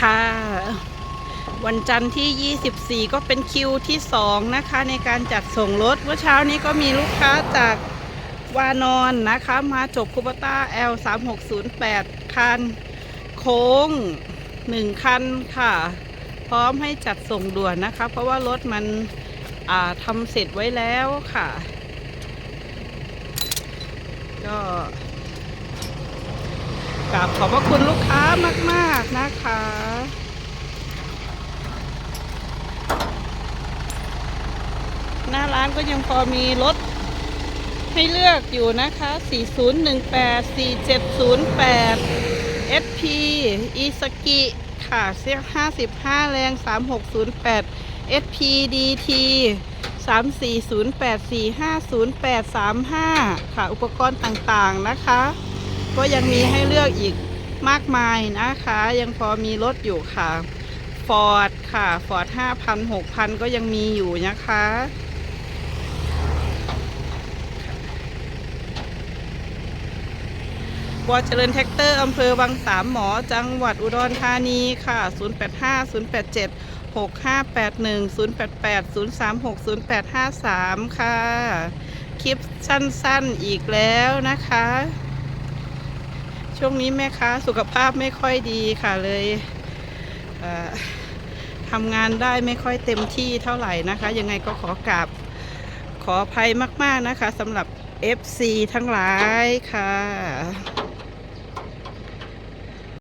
ค่ะ วันจันทร์ที่ 24 ก็เป็นคิวที่ 2 นะคะ ในการจัดส่งรถเมื่อเช้านี้ก็มีลูกค้าจากวานอนนะคะ มาจบคูปต้า L 3 6 0 8 คัน โค้ง 1 คันค่ะ พร้อมให้จัดส่งด่วนนะคะ เพราะว่ารถมันทำเสร็จไว้แล้วค่ะ ก็ ราบขอบพระคุณลูกค้ามาก ๆ นะคะ หน้าร้านก็ยังพอมีรถให้เลือกอยู่นะคะ 4018 4708 SP อีสกิค่ะเสีย55 แรง 3608 SP DT 3408 450835 ค่ะ อุปกรณ์ต่างๆนะคะ ก็ยังมีให้เลือกอีกมากมายนะคะ ยังพอมีรถอยู่ค่ะฟอร์ดค่ะฟอร์ด5,000 6,000ก็ยังมีอยู่นะคะวเจริญแท็กเตอร์อำเภอวังสามหมอจังหวัดอุดรธานีค่ะ 085 087 6581 088 036 0853 ค่ะ คลิปสั้นๆอีกแล้วนะคะ ช่วงนี้แม่ค้าสุขภาพไม่ค่อยดีค่ะเลยทำงานได้ไม่ค่อยเต็มที่เท่าไหร่นะคะ ยังไงก็ขอกราบขออภัยมาก ๆ นะคะสำหรับ FC ทั้งหลายค่ะ